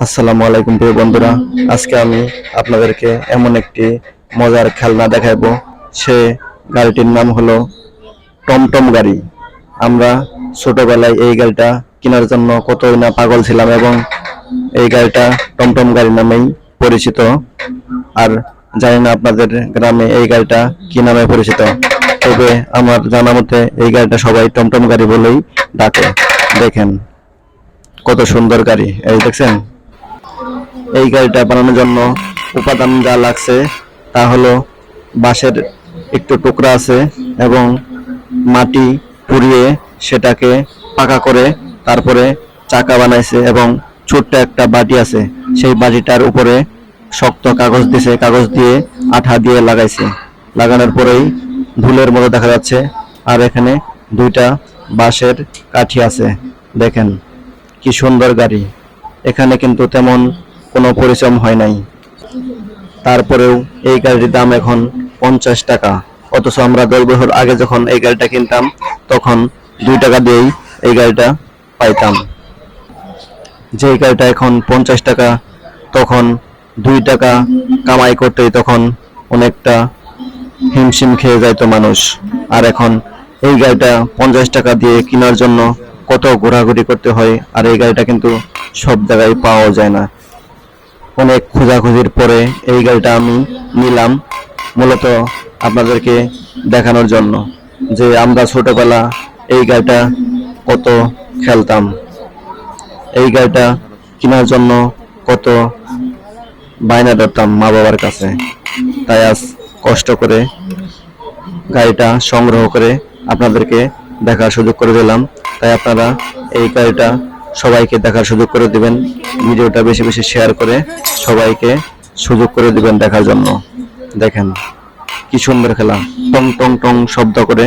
আসসালামু আলাইকুম প্রিয় বন্ধুরা, আজকে আমি আপনাদেরকে এমন একটি মজার খেলনা দেখাবো সে গাড়িটির নাম হলো টমটম গাড়ি। আমরা ছোটবেলায় এই গাড়িটা কেনার জন্য কতই না পাগল ছিলাম এবং এই গাড়িটা টমটম গাড়ি নামেই পরিচিত। আর জানি না আপনাদের গ্রামে এই গাড়িটা কি নামে পরিচিত, তবে আমার জানা মতে এই গাড়িটা সবাই টমটম গাড়ি বলেই ডাকে। দেখেন কত সুন্দর গাড়ি, এই দেখছেন? এই গাড়িটা বানানোর জন্য উপাদান যা লাগছে তা হলো বাঁশের একটু টুকরা আছে এবং মাটি পুড়িয়ে সেটাকে পাকা করে তারপরে চাকা বানাইছে এবং ছোট্ট একটা বাটি আছে। সেই বাটিটার উপরে শক্ত কাগজ দিছে, কাগজ দিয়ে আঠা দিয়ে লাগাইছে। লাগানোর পরেই ধুলের মতো দেখা যাচ্ছে। আর এখানে দুইটা বাঁশের কাঠি আছে। দেখেন, কি সুন্দর গাড়ি। এখানে কিন্তু তেমন কোনো পরিশ্রম হয় নাই। তারপরেও এই গাড়ির দাম এখন পঞ্চাশ টাকা। অথচ আমরা দশ বছর আগে যখন এই গাড়িটা কিনতাম, তখন দুই টাকা দিয়েই এই গাড়িটা পাইতাম। যে গাড়িটা এখন পঞ্চাশ টাকা, তখন দুই টাকা কামাই করতেই তখন অনেকটা হিমশিম খেয়ে যাইতো মানুষ। আর এখন এই গাড়িটা পঞ্চাশ টাকা দিয়ে কেনার জন্য কত ঘোরাঘুরি করতে হয়, আর এই গাড়িটা কিন্তু সব জায়গায় পাওয়া যায় না। অনেক খোঁজাখুঁজির পরে এই গাড়িটা আমি নিলাম, মূলত আপনাদেরকে দেখানোর জন্য যে আমরা ছোটবেলা এই গাড়িটা কত খেলতাম। এই গাড়িটা কেনার জন্য কত বায়না ধরতাম মা বাবার কাছে। তাই আজ কষ্ট করে গাড়িটা সংগ্রহ করে আপনাদেরকে দেখার সুযোগ করে দিলাম। তাই আপনারা এই গাড়িটা সবাইকে দেখার সুযোগ করে দিবেন। ভিডিওটা বেশি বেশি শেয়ার করে সবাইকে সুযোগ করে দিবেন দেখার জন্য। দেখেন, কি সুন্দর খেলা। টং টং টং শব্দ করে।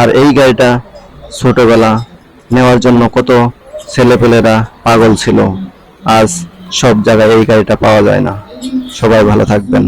আর এই গাড়িটা ছোটবেলা নেওয়ার জন্য কত ছেলেপেলেরা পাগল ছিল। আজ সব জায়গায় এই গাড়িটা পাওয়া যায় না। সবাই ভালো থাকবেন।